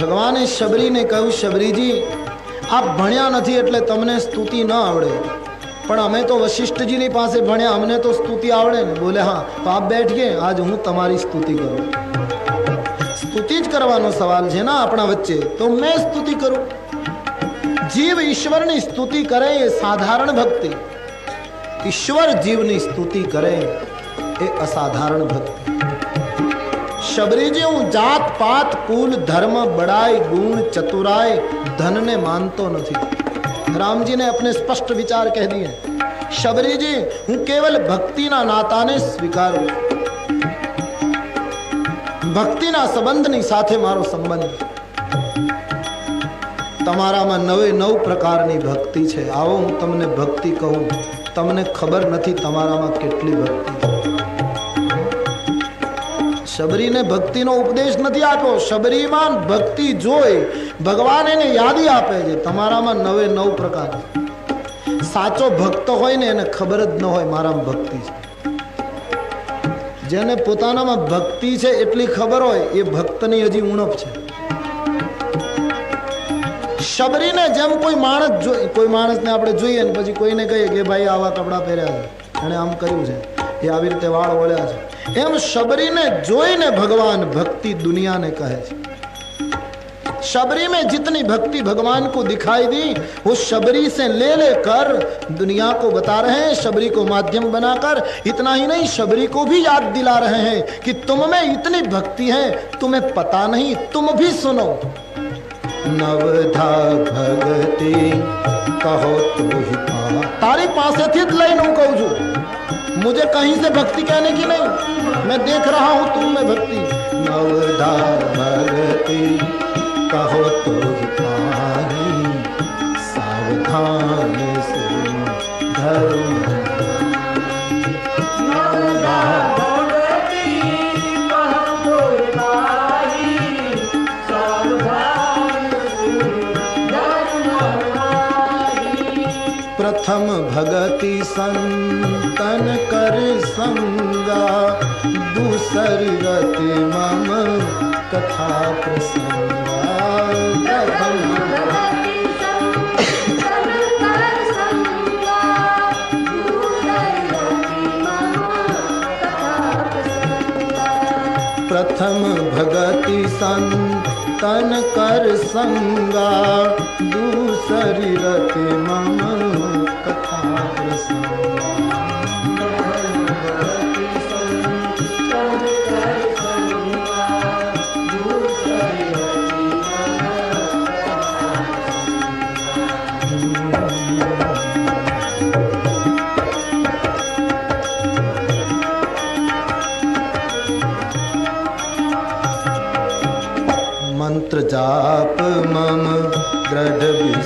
ભગવાને શબરીને કહ્યું, શબરીજી, આપ ભણ્યા નથી એટલે તમને સ્તુતિ ન આવડે. પણ અમે તો વશિષ્ઠજીની પાસે ભણ્યા, અમને તો સ્તુતિ આવડે ને. બોલે, હા, તો આપ બેઠીએ, આજ હું તમારી સ્તુતિ કરું. સ્તુતિ જ કરવાનો સવાલ છે ને આપણા વચ્ચે. તો મેં સ્તુતિ કરું? જીવ ઈશ્વરની સ્તુતિ કરે એ સાધારણ ભક્તિ. ઈશ્વર જીવની સ્તુતિ કરે એ અસાધારણ ભક્તિ. શબરી જેવું જાત પાત કુલ ધર્મ બડાઈ ગુણ ચતુરાય ધનને માનતો નથી રામજીને આપણે સ્પષ્ટ વિચાર કહી દિયે શબરીજી હું કેવલ ભક્તિના નાતાને સ્વીકારું ભક્તિના સંબંધની સાથે મારો સંબંધ તમારામાં નવે નવ પ્રકારની ભક્તિ છે આવો હું તમને ભક્તિ કહું તમને ખબર નથી તમારામાં કેટલી ભક્તિ છે શબરીને ભક્તિનો ઉપદેશ નથી આપ્યો. શબરીમાં ભક્તિ જોઈ ભગવાન એને યાદી આપે છે. તમારામાં નવે નવ પ્રકાર સાચો ભક્ત હોય ને એને ખબર જ ન હોય મારામાં ભક્તિ છે. જેને પોતાનામાં ભક્તિ છે એટલી ખબર હોય એ ભક્તની હજી ઉણપ છે. શબરીને જેમ કોઈ માણસ કોઈ માણસને આપણે જોઈએ ને પછી કોઈને કહીએ કે ભાઈ આવા કપડાં પહેર્યા છે. એણે આમ કર્યું છે. એ આવી રીતે વાળ વળ્યા છે એમ શબરીને જોઈને ભગવાન भक्ति दुनिया ने कहे शबरी में जितनी भक्ति भगवान को दिखाई दी वो शबरी से ले लेकर दुनिया को बता रहे हैं शबरी को माध्यम बनाकर इतना ही नहीं शबरी को भी याद दिला रहे हैं कि तुम में इतनी भक्ति है तुम्हें पता नहीं तुम भी सुनो નવધા ભગતિ કહો તો ही पा તારી પાસેથી જ લઈને હું કહું છું मुझे कहीं से भक्ति कहने की नहीं मैं देख रहा हूं तुम में भक्ति नवधा भगति कहो तो प्रथम भगति संतन कर संगा दूसरी गति मम कथा प्रसंगा प्रथम प्रथम भगति संतन कर संगा दूसरी रति मम कथा प्रसंगा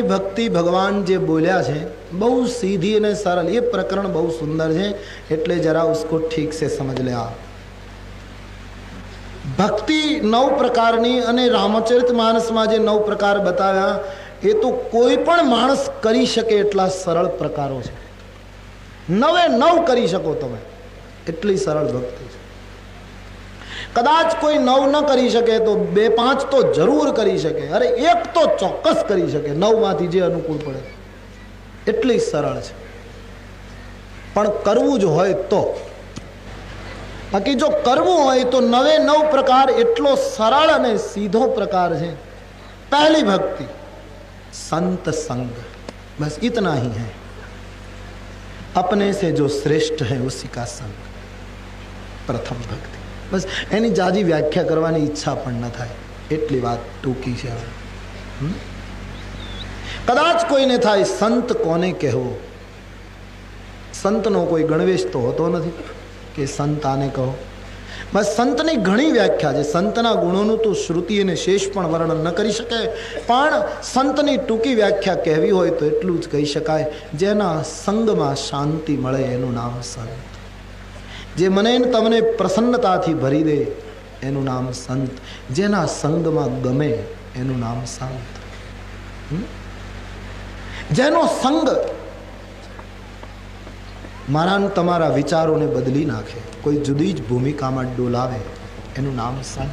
પ્રકારની ભક્તિ ભગવાન જે બોલ્યા છે, બહુ સીધી અને સરળ. એ પ્રકરણ બહુ સુંદર છે. એટલે જરા ઉસકો ઠીક સે સમજ લે ભક્તિ નવ પ્રકારની અને રામચરિત માનસમાં જે નવ પ્રકાર બતાવ્યા, એ તો કોઈ પણ માણસ કરી શકે એટલા સરળ પ્રકારો છે. નવે નવ કરી શકો તમે. એટલી સરળ ભક્તિ કદાચ કોઈ નવ ન કરી શકે તો બે પાંચ તો જરૂર કરી શકે અરે એક તો ચોક્કસ કરી શકે નવમાંથી જે અનુકૂળ પડે એટલી સરળ છે પણ કરવું જ હોય તો બાકી જો કરવું હોય તો નવે નવ પ્રકાર એટલો સરળ અને સીધો પ્રકાર છે पहली भक्ति संत संग बस इतना ही है अपने से जो श्रेष्ठ है उसी का संग પ્રથમ ભક્તિ બસ એની જાજી વ્યાખ્યા કરવાની ઈચ્છા પણ ન થાય. એટલી વાત ટૂંકી છે હવે? કદાચ કોઈને થાય સંત કોને કહેવો? સંતનો કોઈ ગણવેશ તો હોતો નથી કે સંત આને કહો? બસ સંતની ઘણી વ્યાખ્યા છે. સંતના ગુણોનું તો શ્રુતિ અને શેષ પણ વર્ણન ન કરી શકે. પણ સંતની ટૂંકી વ્યાખ્યા કહેવી હોય તો એટલું જ કહી શકાય. જેના સંગમાં શાંતિ મળે એનું નામ સંત. જે મને તમને પ્રસન્નતાથી ભરી દે, એનું નામ સંત. જેના સંગમાં ગમે, એનું નામ સંત. જેનો સંગ મારા તમારા વિચારોને બદલી નાખે, કોઈ જુદી જ ભૂમિકામાં ડોલાવે, એનું નામ સંત.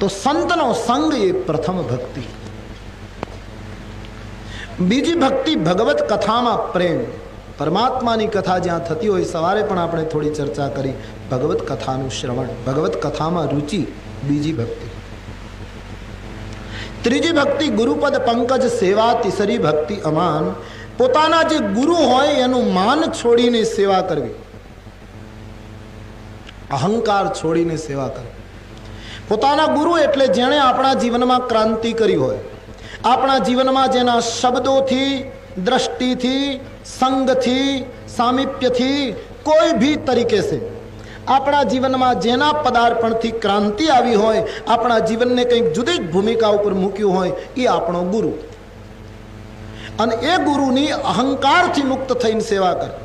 તો સંતનો સંગ એ પ્રથમ ભક્તિ. બીજી ભક્તિ ભગવત કથામાં પ્રેમ. પરમાત્માની કથા જ્યાં થતી હોય, સવારે પણ આપણે થોડી ચર્ચા કરી ભગવત કથાનું શ્રવણ, ભગવત કથામાં રુચિ, બીજી ભક્તિ. ત્રીજી ભક્તિ, ગુરુપદ પંકજ સેવા, તીસરી ભક્તિ અમાન. પોતાના જે ગુરુ હોય, એનું માન છોડીને સેવા કરવી. અહંકાર છોડીને સેવા કરવી. પોતાના ગુરુ એટલે જેણે આપણા જીવનમાં ક્રાંતિ કરી હોય. આપણા જીવનમાં જેના શબ્દોથી, દ્રષ્ટિથી સંગથી, સામીપ્યથી, કોઈ ભી તરીકે છે આપણા જીવનમાં જેના પદાર્પણથી ક્રાંતિ આવી હોય, આપણા જીવનને કંઈક જુદી જ ભૂમિકા ઉપર મૂક્યું હોય, એ આપણો ગુરુ. અને એ ગુરુની અહંકારથી મુક્ત થઈને સેવા કરે.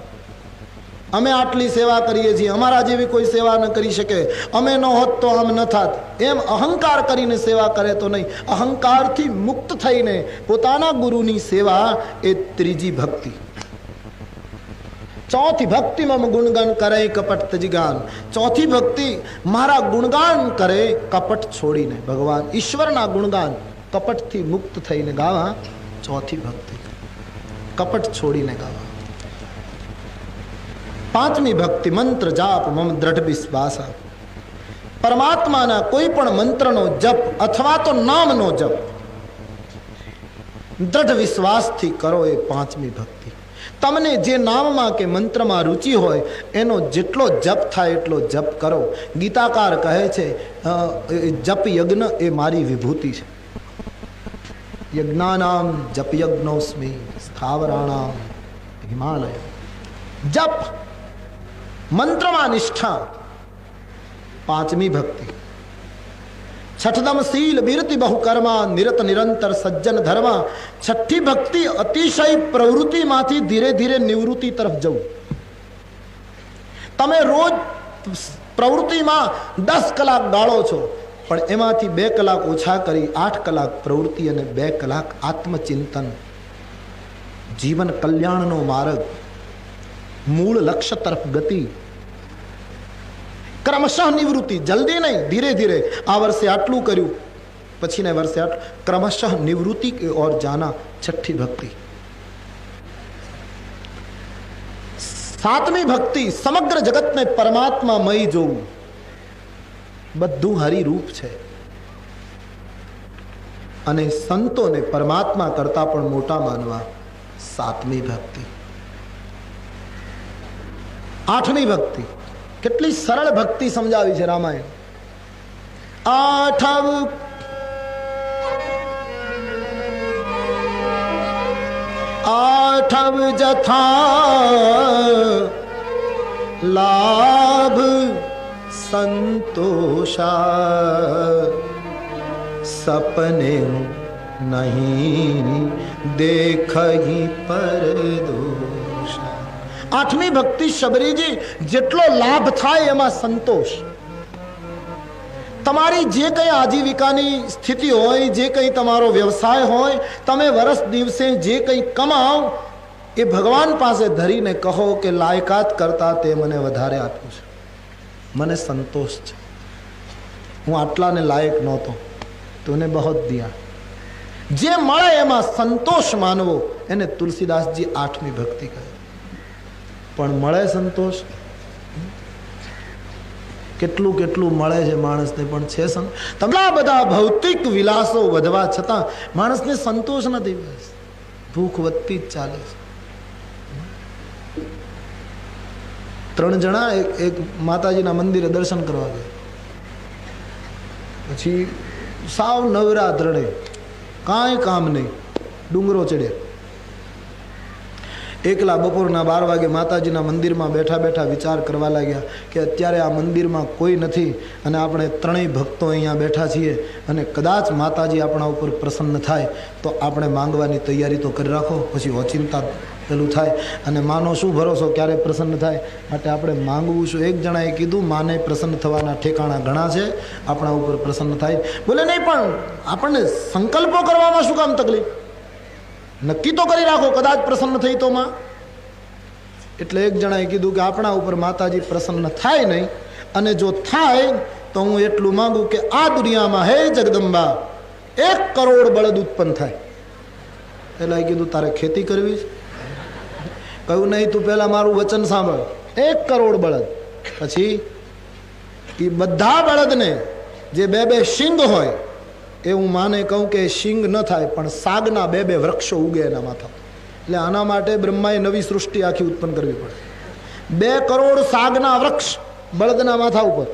અમે આટલી સેવા કરીએ છીએ, અમારા જેવી કોઈ સેવા ન કરી શકે. અમે ન હોત તો આમ ન થાત. એમ અહંકાર કરીને સેવા કરે તો નહીં. અહંકારથી મુક્ત થઈને પોતાના ગુરુની સેવા એ ત્રીજી ભક્તિ. ચોથી ભક્તિમાં ગુણગાન કરે કપટ તજગાન ચોથી ભક્તિ મારા ગુણગાન કરે કપટ છોડીને ભગવાન ઈશ્વરના ગુણગાન કપટથી મુક્ત થઈને ગાવા ચોથી ભક્તિ કપટ છોડીને ગાવા પાંચમી ભક્તિ મંત્ર જાપ મમ દ્રઢ વિશ્વાસ પરમાત્માના કોઈ પણ મંત્રનો જપ અથવા તો નામનો જપ દ્રઢ વિશ્વાસથી કરો એ પાંચમી ભક્તિ તમને જે નામમાં કે મંત્રમાં રુચિ હોય, એનો જેટલો જપ થાય એટલો જપ કરો. ગીતાકાર કહે છે જપ યજ્ઞ એ મારી વિભૂતિ છે. યજ્ઞાનામ જપ યજ્ઞોસ્મી સ્થાવરાણામ હિમાલય. જપ મંત્રમાં નિષ્ઠા. પાંચમી ભક્તિ. છઠદમ શીલ બિરતિ બહુકર્મા નિરત નિરંતર સજ્જન ધર્મા છઠ્ઠી ભક્તિ અતિશય પ્રવૃત્તિમાંથી ધીરે ધીરે નિવૃત્તિ તરફ જવું તમે રોજ પ્રવૃત્તિમાં દસ કલાક ગાળો છો પણ એમાંથી બે કલાક ઓછા કરી આઠ કલાક પ્રવૃત્તિ અને બે કલાક આત્મચિંતન જીવન કલ્યાણનો માર્ગ મૂળ લક્ષ્ય તરફ ગતિ ક્રમશઃ નિવૃત્તિ. જલ્દી નહીં, ધીરે ધીરે. આ વર્ષે આટલું કર્યું. પછીના વર્ષે આટલું ક્રમશઃ નિવૃત્તિ કે ઓર જાના છઠ્ઠી ભક્તિ. સાતમી ભક્તિ, સમગ્ર જગતને પરમાત્મામય જોવું. બધું હરિરૂપ છે. અને સંતોને પરમાત્મા કરતા પણ મોટા માનવા સાતમી ભક્તિ. આઠમી ભક્તિ. કેટલી સરળ ભક્તિ સમજાવી છે રામાયણ. આઠવ આઠવ જથા લાભ સંતોષા. સપને નહીં દેખહી પર દોષા. આઠમી ભક્તિ શબરીજી, જેટલો લાભ થાય એમાં સંતોષ. તમારી જે કંઈ આજીવિકાની સ્થિતિ હોય, જે કંઈ તમારો વ્યવસાય હોય, તમે વરસ દિવસે જે કંઈ કમાવ, એ ભગવાન પાસે ધરીને કહો કે લાયકાત કરતા તે મને વધારે આપ્યું છે. મને સંતોષ છે. હું આટલાને લાયક નહોતો. તને બહુ દિયા. જે મળે એમાં સંતોષ માનવો, એને તુલસીદાસજી આઠમી ભક્તિ કહે પણ મળે સંતોષ? કેટલું કેટલું મળે છે માણસને પણ છે સં? તમલા બધા ભૌતિક વિલાસો વધવા છતાં માણસને સંતોષ નથી ભૂખ વધતી જ ચાલે છે. ત્રણ જણા એક એક માતાજીના મંદિરે દર્શન કરવા ગયા. પછી સાવ નવરા ત્રણે કાંઈ કામ નહીં, ડુંગરો ચડ્યા. એકલા બપોરના બાર વાગે માતાજીના મંદિરમાં બેઠા બેઠા વિચાર કરવા લાગ્યા કે અત્યારે આ મંદિરમાં કોઈ નથી અને આપણે ત્રણેય ભક્તો અહીંયા બેઠા છીએ અને કદાચ માતાજી આપણા ઉપર પ્રસન્ન થાય તો આપણે માંગવાની તૈયારી તો કરી રાખો, પછી ઓચિંતા પેલું થાય અને માનો શું ભરોસો ક્યારે પ્રસન્ન થાય? માટે આપણે માંગવું શું એક જણાએ કીધું, માને પ્રસન્ન થવાના ઠેકાણા ઘણા છે, આપણા ઉપર પ્રસન્ન થાય. બોલે, નહીં, પણ આપણને સંકલ્પો કરવામાં શું કામ તકલીફ? નક્કી તો કરી રાખો, કદાચ પ્રસન્ન થઈ તો માં. એટલે એક જણાએ કીધું કે આપણા ઉપર માતાજી પ્રસન્ન થાય નહીં, અને જો થાય, તો હું એટલું માગું કે આ દુનિયામાં, હે જગદંબા, એક કરોડ બળદ ઉત્પન્ન થાય. પેલા કીધું, તારે ખેતી કરવી કહ્યું, નહીં, તું પહેલાં મારું વચન સાંભળ. એક કરોડ બળદ. પછી એ બધા બળદને, જે બે બે શિંગ હોય એ હું માને કહું કે શિંગ ન થાય, પણ સાગના બે બે વૃક્ષો ઉગે એના માથા. એટલે આના માટે બ્રહ્માએ નવી સૃષ્ટિ આખી ઉત્પન્ન કરવી પડે. બે કરોડ સાગના વૃક્ષ બળદના માથા ઉપર.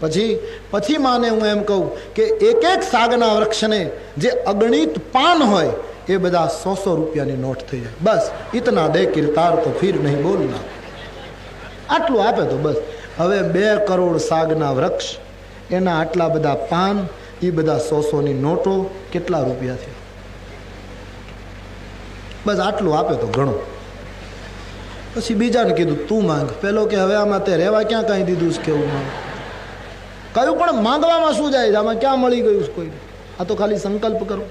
પછી પછી માને હું એમ કહું કે એક એક સાગના વૃક્ષને જે અગણિત પાન હોય, એ બધા સો સો રૂપિયાની નોટ થઈ જાય. બસ, ઇતના દે કિરતાર તો ફીર નહીં બોલના આટલું આપે તો બસ. હવે બે કરોડ સાગના વૃક્ષ, એના આટલા બધા પાન એ બધા સો સોની નોટો કેટલા રૂપિયા થયા? બસ આટલું આપે તો ઘણો. પછી બીજાને કીધું, તું માંગ. પેલો કે, હવે આમાં તે રહેવા ક્યાં કાંઈ દીધું છે કેવું માંગ? કયું પણ માંગવામાં શું જાય છે? આમાં ક્યાં મળી ગયું છે કોઈ? આ તો ખાલી સંકલ્પ કરો.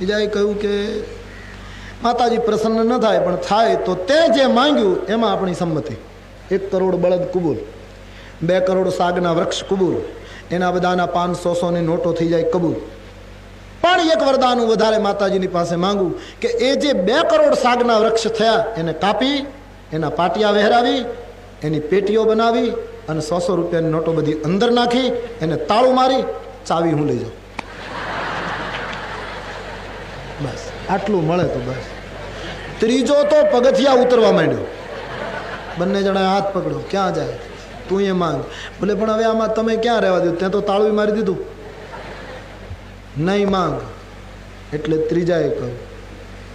બીજાએ કહ્યું કે, માતાજી, પ્રસન્ન ન થાય, પણ થાય તો તે જે માંગ્યું, એમાં આપણી સંમતિ. એક કરોડ બળદ કુબૂલ, બે કરોડ સાગના વૃક્ષ કુબૂલ એના બધાના પાંચસો સોની નોટો થઈ જાય કબૂલ. પણ એક વરદાન હું વધારે માતાજીની પાસે માંગુ કે એ જે બે કરોડ સાગના વૃક્ષ થયા, એને કાપી, એના પાટિયા વહેરાવી, એની પેટીઓ બનાવી અને સો સો રૂપિયાની નોટો બધી અંદર નાખી, એને તાળું મારી, ચાવી હું લઈ જાઉં. બસ, આટલું મળે તો બસ. ત્રીજો તો પગથિયા ઉતરવા માંડ્યો. બંને જણાએ હાથ પકડો ક્યાં જાય? તું એ માંગ. ભલે પણ હવે આમાં તમે ક્યાં રહેવા દીધું ત્યાં તો તાળું મારી દીધું. નહીં માંગ. એટલે ત્રીજાએ કહ્યું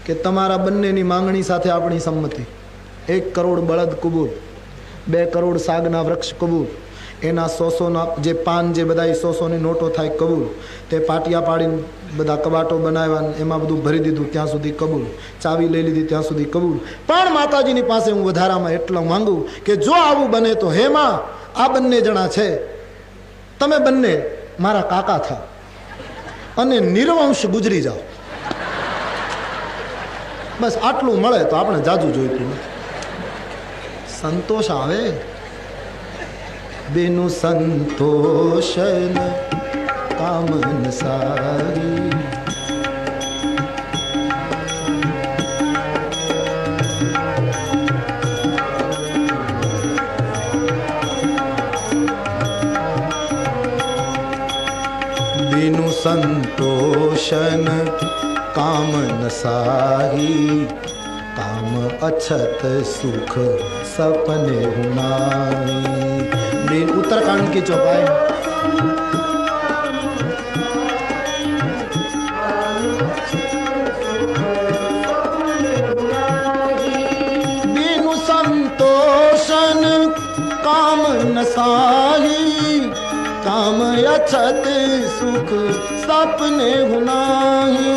કે તમારા બંનેની માંગણી સાથે આપણી સંમતિ. એક કરોડ બળદ કબૂલ, બે કરોડ સાગના વૃક્ષ કબૂલ એના સો સોના જે પાન જે બધા સો સોની નોટો થાય કબૂલ, તે પાટિયા પાડીને બધા કબાટો બનાવ્યા એમાં બધું ભરી દીધું ત્યાં સુધી કબૂલ. ચાવી લઈ લીધી ત્યાં સુધી કબૂલ. પણ માતાજીની પાસે હું વધારામાં એટલો માંગુ કે જો આવું બને તો હેમાં આ બંને જણા છે. તમે બંને મારા કાકા થા. અને નિર્વંશ ગુજરી જાઓ. બસ આટલું મળે તો આપણે જાજુ જોઈતું સંતોષ આવે. બિનુ સંતોષન કામન સારી બિનુ સંતોષન કામન સારી કામ અછત સુખ સપને હુમારી हुनाई बिन उत्तराखंड की चौपाई बिनु संतोषन काम न साही काम अछत सुख सपने हुनाही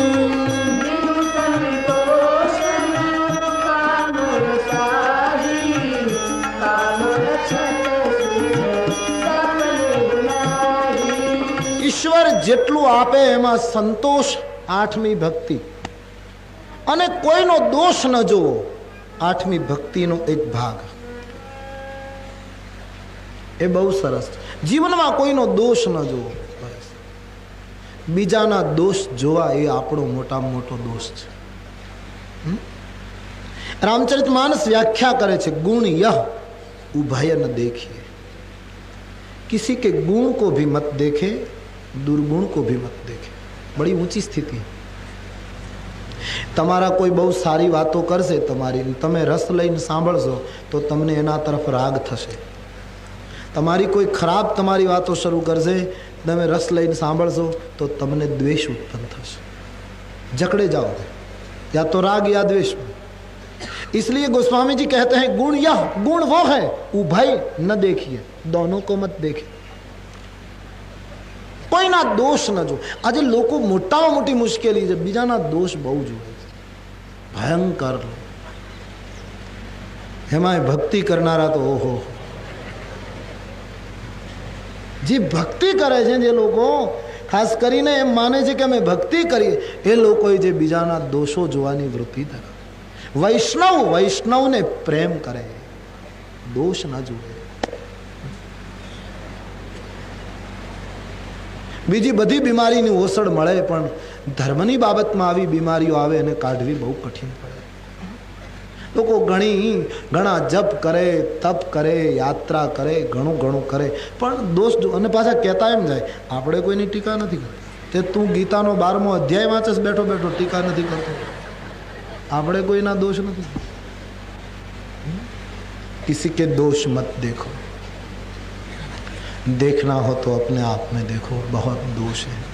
જેટલું આપે એમાં સંતોષ આઠમી ભક્તિ. અને કોઈનો દોષ ન જુઓ આઠમી ભક્તિનો એક ભાગ. એ બહુ સરસ. જીવનમાં કોઈનો દોષ ન જુઓ બીજાના દોષ જોવા એ આપણો મોટા મોટો દોષ છે. રામચરિત માનસ વ્યાખ્યા કરે છે, ગુણ યહ ઉભય ન દેખીએ કિસી કે ગુણ કો ભી મત દેખે दुर्गुण को भी मत देखे बड़ी ઊંચી સ્થિતિ તમારા કોઈ બહુ સારી વાતો કરશે તમારી તમે રસ લઈને સાંભળશો તો તમને એના તરફ રાગ થશે તમારી કોઈ ખરાબ તમારી વાતો શરૂ કરશે તમે રસ લઈને સાંભળશો તો તમને દ્વેષ ઉત્પન્ન થશે जकड़े जाओगे या तो राग या द्वेष में इसलिए गोस्वामी जी कहते हैं गुण यह गुण वो है उभय न देखिए दोनों को मत देखिए કોઈના દોષ ન જો આજે લોકો મોટામાં મોટી મુશ્કેલી છે, બીજાના દોષ બહુ જુએ ભયંકર એમાં ભક્તિ કરનારા તો ઓહો. જે ભક્તિ કરે છે જે લોકો, ખાસ કરીને એમ માને છે કે અમે ભક્તિ કરીએ, એ લોકોએ જે બીજાના દોષો જોવાની વૃત્તિ ધરાવે વૈષ્ણવ વૈષ્ણવને પ્રેમ કરે દોષ ન જુએ. બીજી બધી બીમારીની ઓસડ મળે પણ ધર્મની બાબતમાં આવી બીમારીઓ આવે અને કાઢવી બહુ કઠિન પડે. લોકો ઘણી ઘણા જપ કરે, તપ કરે, યાત્રા કરે, ઘણું ઘણું કરે. પણ દોષ અને પાછા કહેતા એમ જાય, આપણે કોઈની ટીકા નથી કરતી. તે તું ગીતાનો બારમો અધ્યાય વાંચસ બેઠો બેઠો ટીકા નથી કરતો. આપણે કોઈના દોષ નથી. કિસી કે દોષ મત દેખો. देखना हो तो अपने आप में देखो बहुत दोष है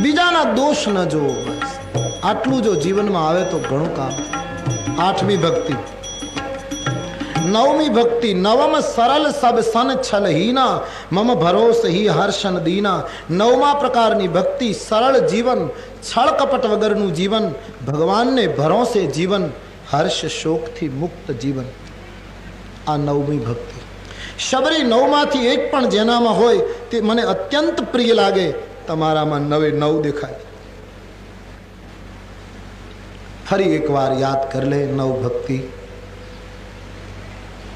બીજાના દોષ ન જોવો બસ આટલું જો જીવનમાં આવે તો ઘણું કામ આઠમી ભક્તિ નવમી ભક્તિ નવમ સરળ સબ સન છલ હીના મમ ભરોસ હી હર્ષન દીના નવમા પ્રકારની ભક્તિ સરળ જીવન છળ કપટ વગરનું જીવન ભગવાનને ભરોસે જીવન હર્ષ શોકથી મુક્ત જીવન આ નવમી ભક્તિ. શબરી નવમાંથી એક પણ જેનામાં હોય તે મને અત્યંત પ્રિય લાગે, તમારામાં નવે નવ દેખાય. ફરી એકવાર યાદ કરી લે નવ ભક્તિ.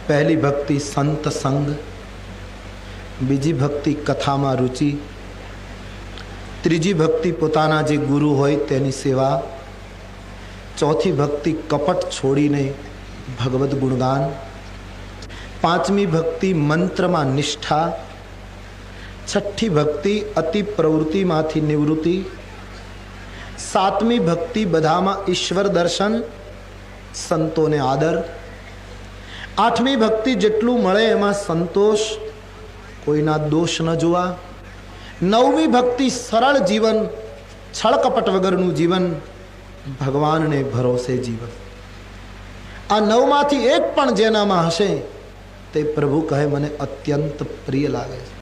પહેલી ભક્તિ સંત સંગ, બીજી ભક્તિ કથામાં રુચિ, ત્રીજી ભક્તિ પોતાના જે ગુરુ હોય તેની સેવા, ચોથી ભક્તિ કપટ છોડીને ભગવદ્ ગુણગાન પાંચમી ભક્તિ મંત્રમાં નિષ્ઠા, છઠ્ઠી ભક્તિ અતિ પ્રવૃત્તિમાંથી નિવૃત્તિ, સાતમી ભક્તિ બધામાં ઈશ્વર દર્શન, સંતોને આદર, આઠમી ભક્તિ જેટલું મળે એમાં સંતોષ, કોઈના દોષ ન જોવા, નવમી ભક્તિ સરળ જીવન, છળકપટ વગરનું જીવન, ભગવાનને ભરોસે જીવન. આ નવમાંથી એક પણ જેનામાં હશે તે પ્રભુ કહે મને અત્યંત પ્રિય લાગે છે.